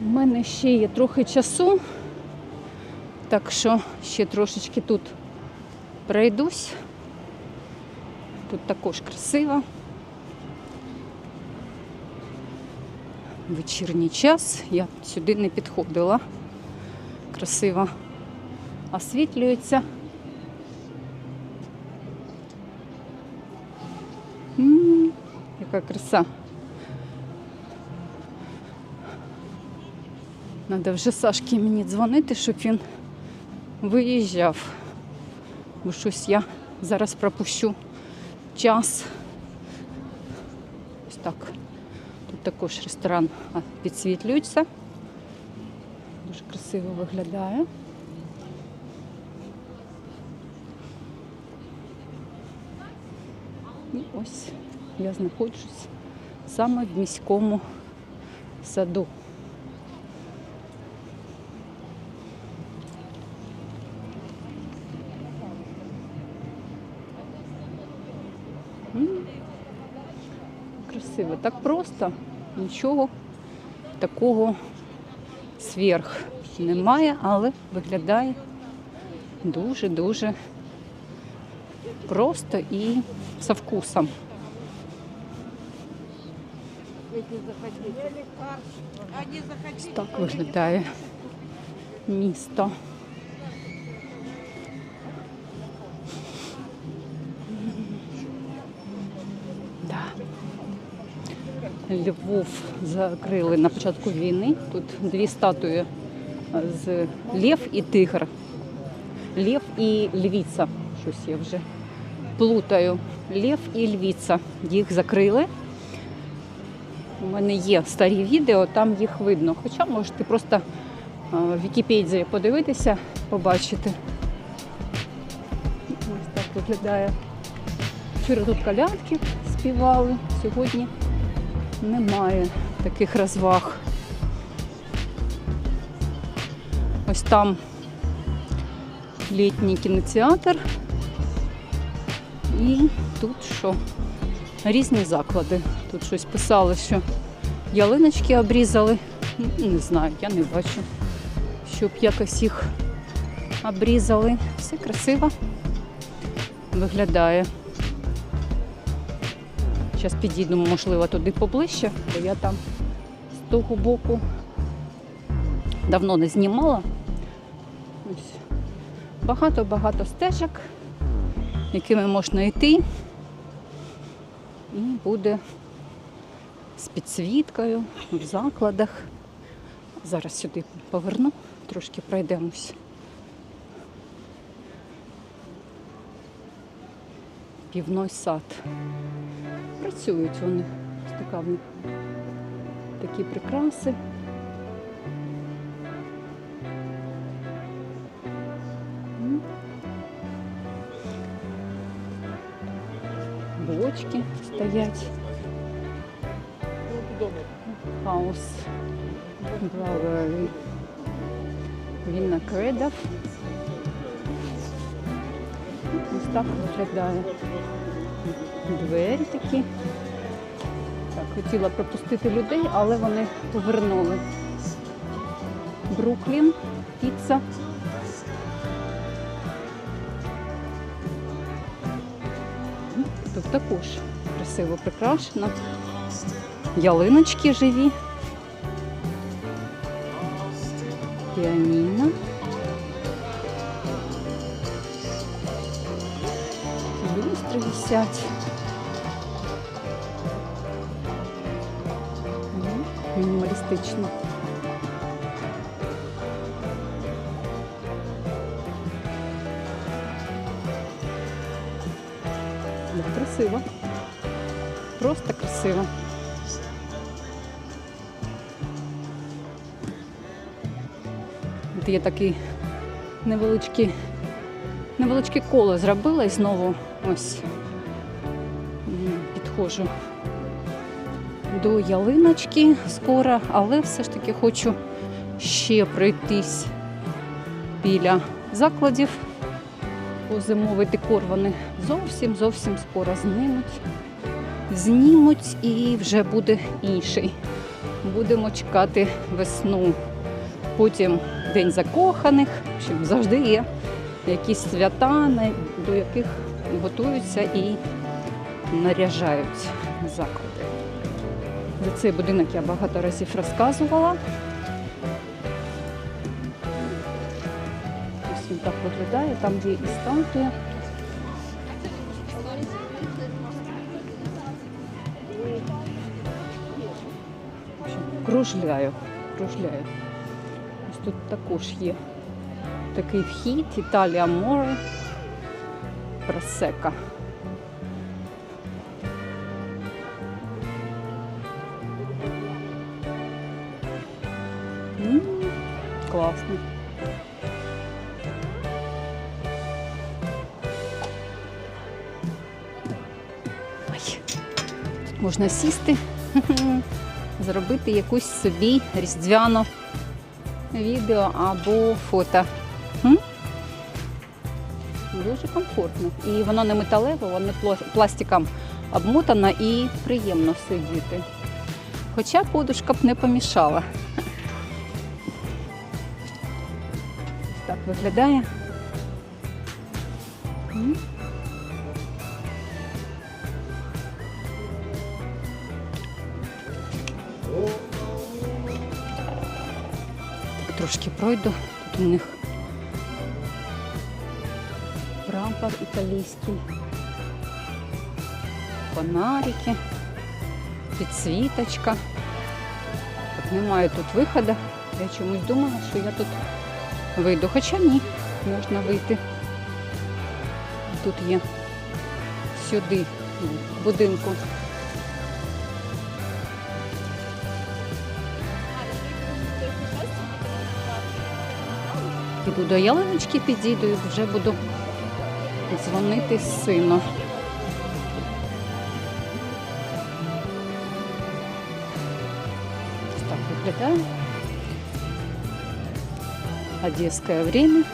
У мене ще є трохи часу, так що ще трошечки тут пройдусь. Тут також красиво. Вечірній час. Я сюди не підходила. Красиво освітлюється. М, Яка краса. Надо вже Сашки мені дзвонити, щоб він виїжджав. Бо щось я зараз пропущу час. Ось так. Тут також ресторан підсвітлюється. Дуже красиво виглядає. І ось я знаходжусь саме в міському саду. М, Красиво. Так просто, нічого такого сверх немає, але виглядає дуже-дуже просто і со вкусом. Так виглядає місто. Да. Львов закрили на початку війни. Тут дві статуї з Лев і Тигр. Лев і Львіця. Щось я вже плутаю. Лев і Львіця. Їх закрили. У мене є старі відео, там їх видно. Хоча можете просто в Вікіпедії подивитися, побачити. Ось так виглядає. Вчора тут колядки співали, сьогодні немає таких розваг. Ось там літній кінотеатр. І тут що? Різні заклади. Тут щось писали, що ялиночки обрізали. Не знаю, я не бачу, щоб якось їх обрізали. Все красиво виглядає. Зараз підійду, можливо, туди поближче, бо я там з того боку давно не знімала. Багато-багато стежок, якими можна йти. І буде з підсвіткою в закладах. Зараз сюди поверну, трошки пройдемось. Півной сад. Працюють вони. Така в них такі прикраси. Бочки стоять. Хаус Бравері. Виноградов. Ось так виглядає. Двері такі. Так, хотіла пропустити людей, але вони повернули. Бруклін, піца. Тут також красиво прикрашено. Ялиночки живі. Піаніно. Люстри висять. Мінімалістично. Красиво. Просто красиво. От я такий невеличкий, невеличке коло зробила і знову ось підходжу до ялиночки скоро, але все ж таки хочу ще пройтись біля закладів. Бо зимовий декор вони зовсім зовсім скоро знімуть. Знімуть і вже буде інший будемо чекати весну. Потім День закоханих, общем, завжди є якісь свята, до яких готуються і наряжають заклади. За цей будинок я багато разів розказувала. Ось він так виглядає, там є і общем, Кружляю, кружляю. Ось тут також є такий вхід, Італія море, просека. Тут можна сісти, зробити якусь собі різдвяну відео або фото. Дуже комфортно. І воно не металеве, воно пластиком обмотано і приємно сидіти. Хоча подушка б не помішала. Виглядає. Так, трошки пройду. Тут у них прапор італійський. Фонарики, підсвіточка. Так, немає тут виходу. Я чомусь думала, що я тут вийду. Хоча ні, можна вийти. Тут є сюди, в будинку. Піду до ялиночки, підійду і вже буду дзвонити сину. Так виглядає. Одесское время.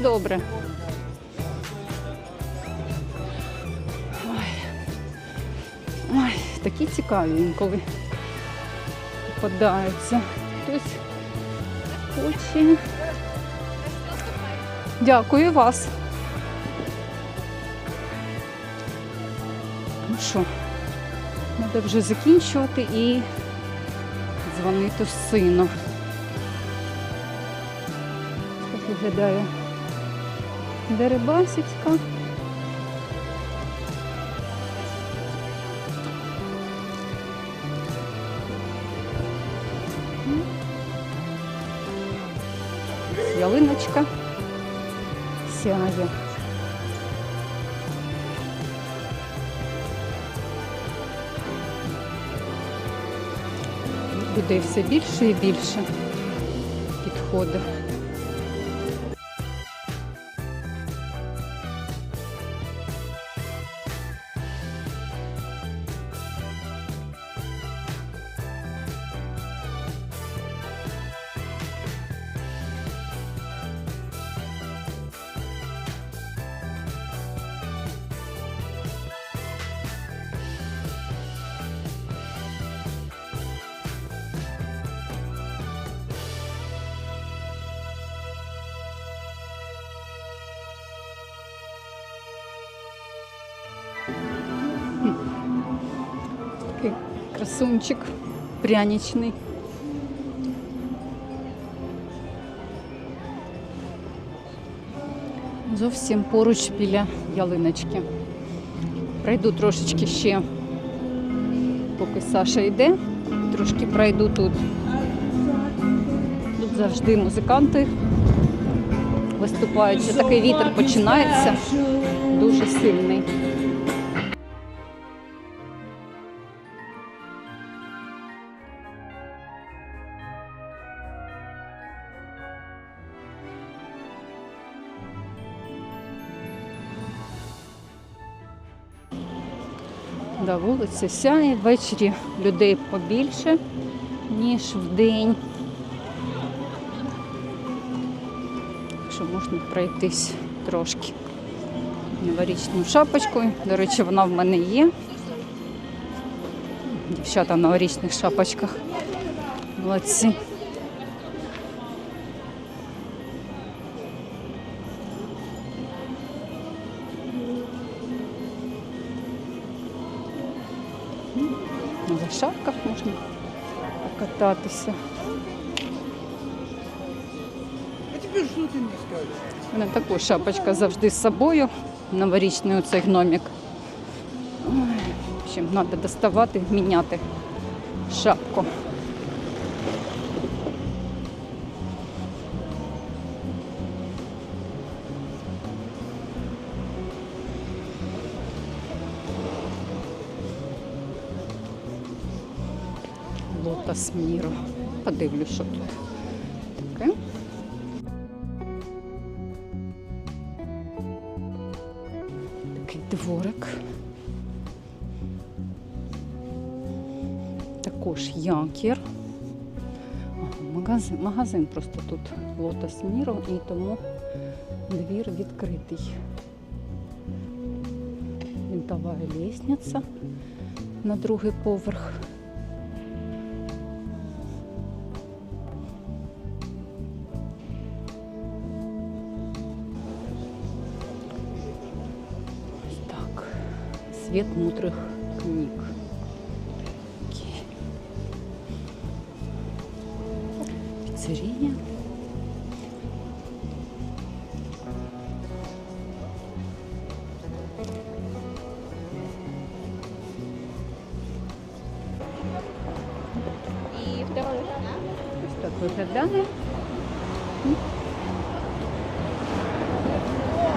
Добре. Ой. Ой, такі цікаві попадаються. Хтось хоче. Дякую вас. Ну що, треба вже закінчувати і дзвонити сину. Так виглядає Дерибасівська. Ялиночка сяє. Людей все більше і більше підходить. Такий красунчик пряничний. Зовсім поруч біля ялиночки. Пройду трошечки ще, поки Саша йде. Трошки пройду тут. Тут завжди музиканти виступають. Такий вітер починається, дуже сильний. Да, вулиця сяє, ввечері людей побільше, ніж в день. Що можна пройтись трошки новорічною шапочкою. До речі, вона в мене є. Дівчата в новорічних шапочках. Молодці. Покататися. А тепер що ти мені скажеш? У мене також шапочка завжди з собою. Новорічний оцей гномик. Ой, В общем, треба доставати, міняти шапку. Міро. Подивлюсь, що тут таке. Такий дворик. Також якір. Магазин, магазин просто тут Лотос Міро і тому двір відкритий. Винтова лестниця на другий поверх. Свет мудрых книг. Окей. Пиццерия. Ось так виглядає.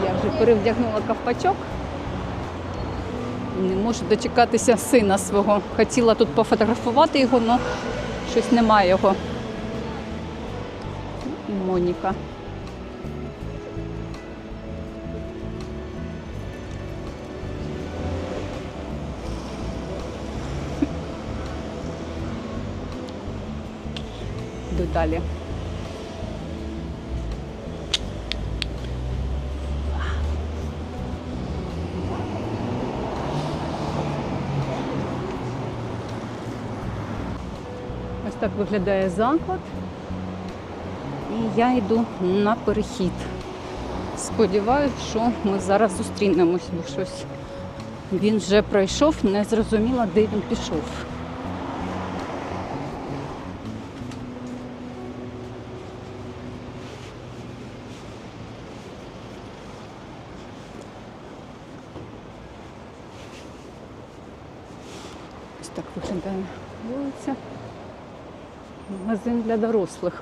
Я вже перевдягнула ковпачок. Можу дочекатися сина свого. Хотіла тут пофотографувати його, але щось немає його. Моніка. Далі. Так виглядає заклад. І я йду на перехід. Сподіваюсь, що ми зараз зустрінемось, бо щось він вже пройшов, не зрозуміло, де він пішов. Ось так виглядає вулиця. Магазин для дорослих.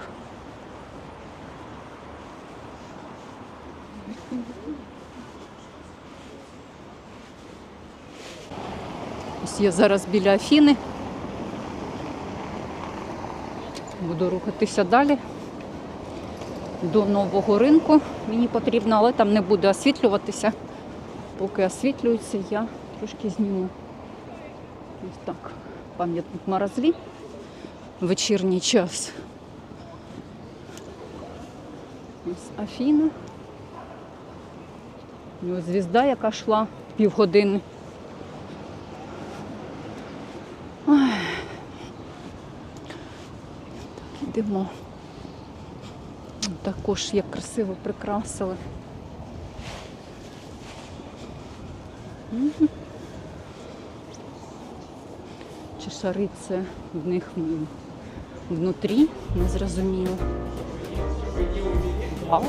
Ось я зараз біля Афіни. Буду рухатися далі до нового ринку. Мені потрібно, але там не буде освітлюватися. Поки освітлюється, я трошки зніму. Ось так. Пам'ятник Маразлі. Вечірній час. Ось Афіна. Ось звізда, яка йшла півгодини. Ой. Так, ідемо. Також як красиво прикрасили. Мгм. Чи шари це в них внутрі, не зрозуміло. Вау,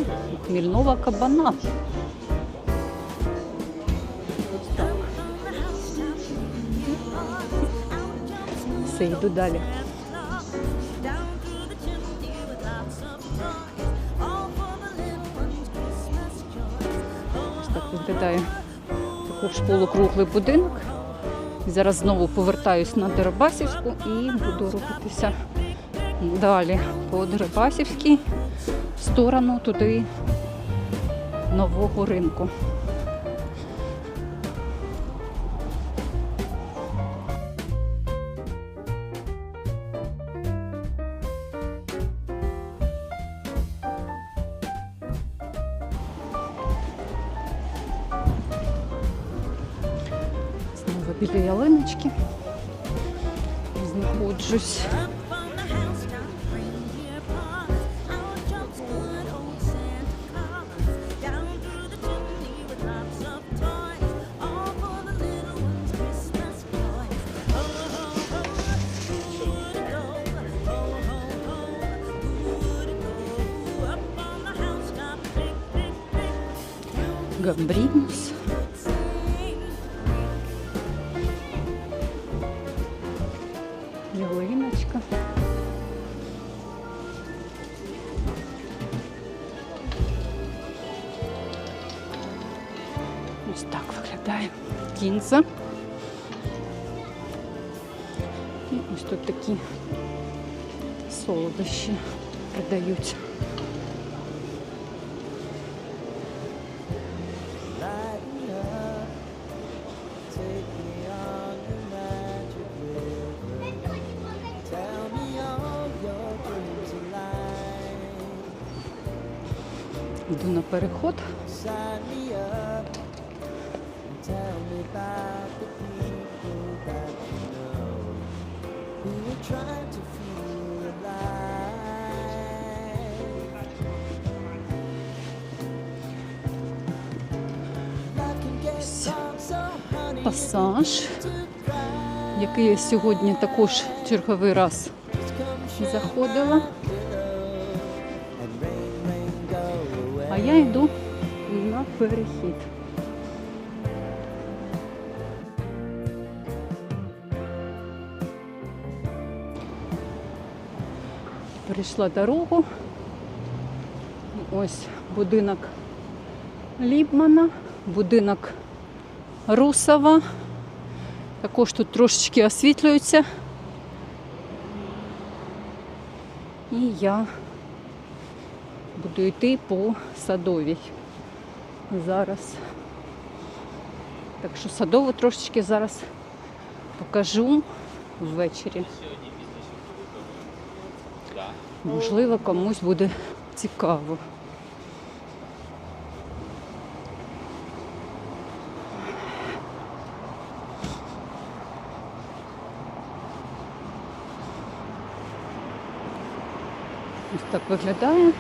хмільнова кабана. Все, йду далі. Ось так виглядає полукруглий будинок. Зараз знову повертаюсь на Дерибасівську і буду рухатися Далі по Дерибасівській сторону туди нового ринку. Знову біля ялиночки знаходжусь. Виглядає кінза. І ось тут такі солодощі продають. Honey, Пасаж, який я сьогодні також черговий раз заходила. А я йду на перехід. Перейшла дорогу. Ось будинок Лібмана, будинок Русова. Також тут трошечки освітлюється. І я буду йти по садовій. Зараз. Так що садову трошечки зараз покажу ввечері. Можливо, комусь буде цікаво. Так виглядає.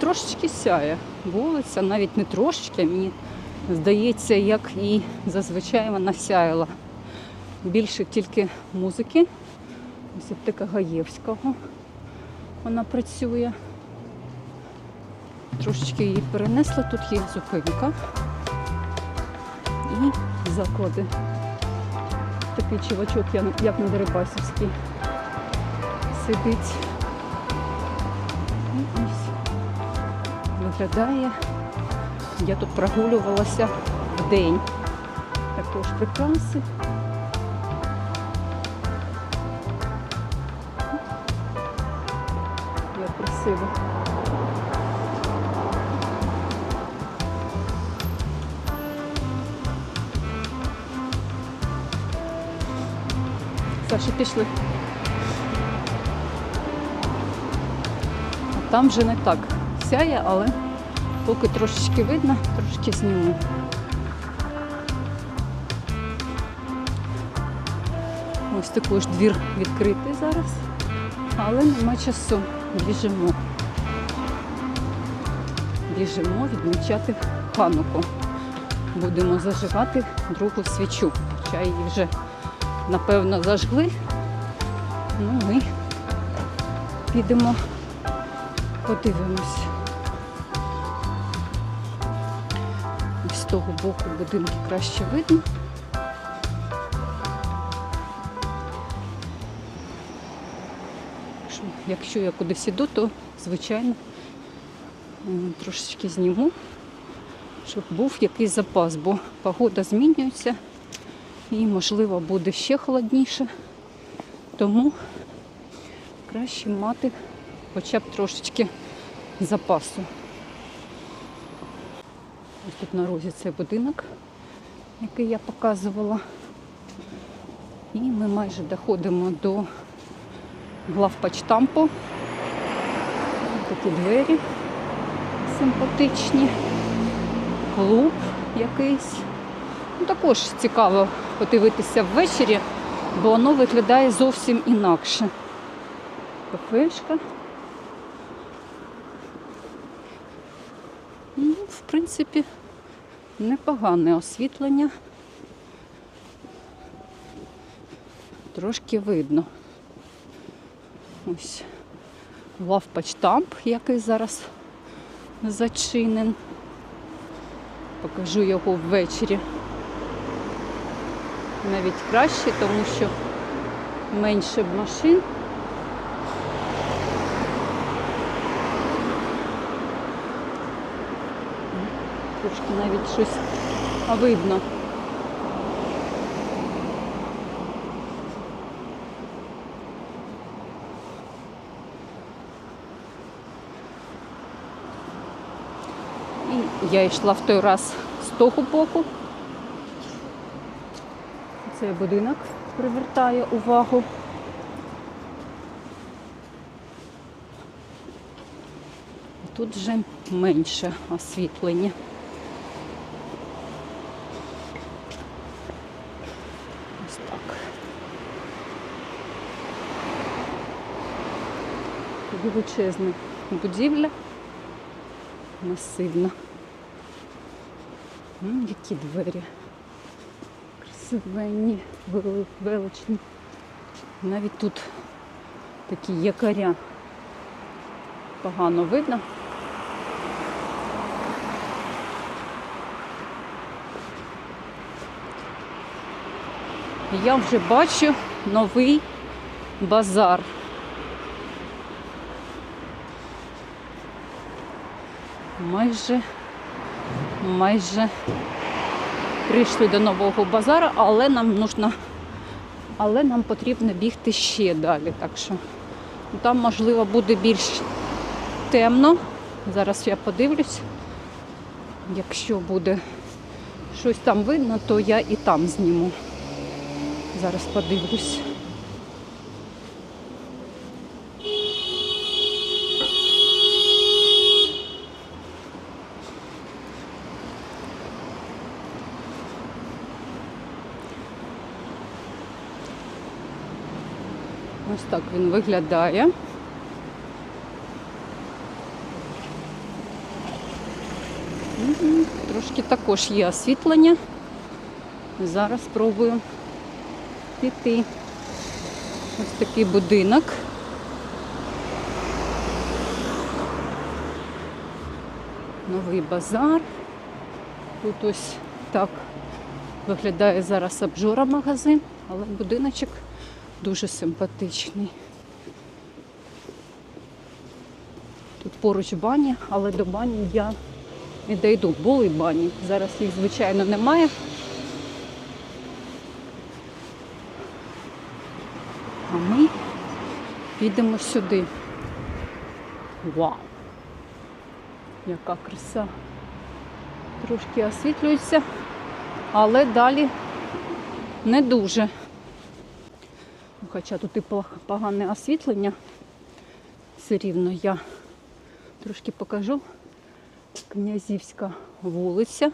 Трошечки сяє вулиця, навіть не трошечки, мені здається, як і зазвичай вона сяяла. Більше тільки музики. Ось аптека Гаєвського. Вона працює. Трошечки її перенесла, тут є зупинка. І заклади. Такий чувачок, як на Дерибасівській, сидить. Виглядає. Я тут прогулювалася в день. Також прикраси. Як красиво. Саша, пішли. Там вже не так сяє, але поки трошечки видно, трошки зніму. Ось також двір відкритий зараз, але нема часу. Біжимо. Біжимо відмічати хануку. Будемо зажигати другу свічу. Хоча її вже напевно зажгли. Ну, ми підемо, подивимось. Того боку будинки краще видно. Якщо я кудись іду, то звичайно трошечки зніму, щоб був якийсь запас, бо погода змінюється і, можливо, буде ще холодніше. Тому краще мати хоча б трошечки запасу. Ось тут на розі цей будинок, який я показувала. І ми майже доходимо до главпочтампу. Такі двері симпатичні, клуб якийсь. Ну, також цікаво подивитися ввечері, бо воно виглядає зовсім інакше. Кафешка. Ну, в принципі, непогане освітлення. Трошки видно. Ось лавпачтамп, який зараз зачинен. Покажу його ввечері. Навіть краще, тому що менше машин. Трошки навіть щось видно. І я йшла в той раз з того боку. Цей будинок привертає увагу. Тут вже менше освітлення. Ось так. Величезна будівля. Масивна. М, які двері. Красивенні, вели- величні. Навіть тут такі якоря. Погано видно. Я вже бачу новий базар. Майже, майже прийшли до нового базару, але нам нужно, але нам потрібно бігти ще далі. Так що там, можливо, буде більш темно. Зараз я подивлюсь. Якщо буде щось там видно, то я і там зніму. Зараз подивлюсь. Так він виглядає. Трошки також є освітлення. Зараз спробую піти. Ось такий будинок. Новий базар. Тут ось так виглядає зараз обжора магазин, але будиночок дуже симпатичний. Тут поруч бані, але до бані я не дійду. Були бані. Зараз їх, звичайно, немає. А ми підемо сюди. Вау! Яка краса! Трошки освітлюється, але далі не дуже. Хоча тут і погане освітлення, все рівно я трошки покажу. Князівська вулиця.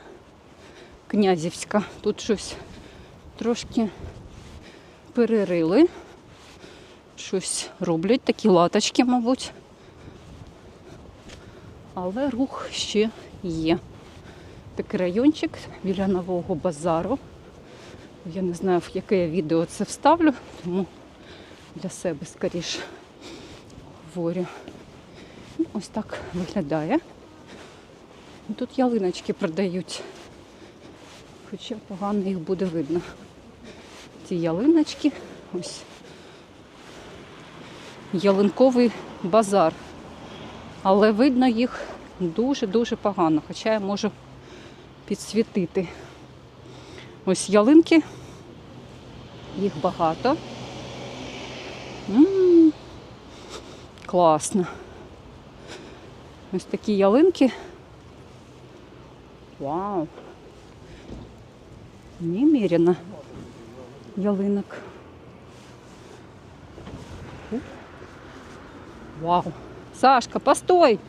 Князівська. Тут щось трошки перерили. Щось роблять, такі латочки, мабуть. Але рух ще є. Такий райончик біля нового базару. Я не знаю, в яке я відео це вставлю, тому для себе скоріше говорю. Ну, Ось так виглядає. Тут ялиночки продають. Хоча погано їх буде видно. Ці ялиночки. Ось. Ялинковий базар. Але видно їх дуже-дуже погано, хоча я можу підсвітити. Ось ялинки. Їх багато. М, Класно. Ось такі ялинки. Вау. Немерено ялинок. Ух. Вау. Сашка, постой!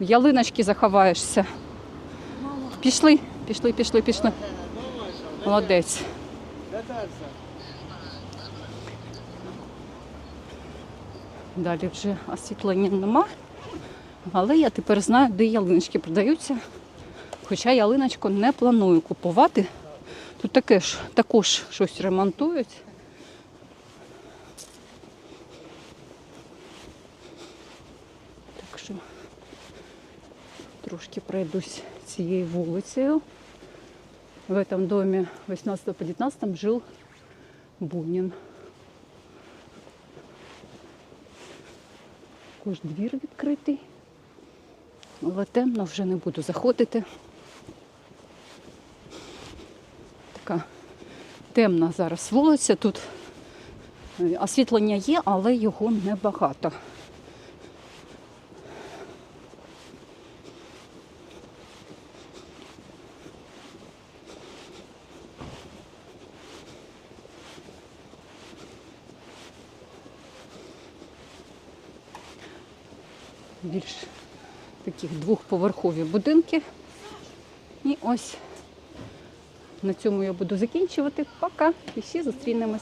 В ялиночки заховаєшся. Пішли, пішли, пішли, пішли. Молодець. Далі вже освітлення нема. Але я тепер знаю, де ялиночки продаються. Хоча ялиночку не планую купувати. Тут таке ж, також щось ремонтують. Так що трошки пройдусь цією вулицею. В этом доме 18 по 19 жил Бунин. Також двір відкритий. Але темно вже не буду заходити. Така темна зараз вулиця. Тут е, освітлення є, але його небагато. більш таких двохповерхові будинки. І ось на цьому я буду закінчувати. Пока. І всі зустрінемось.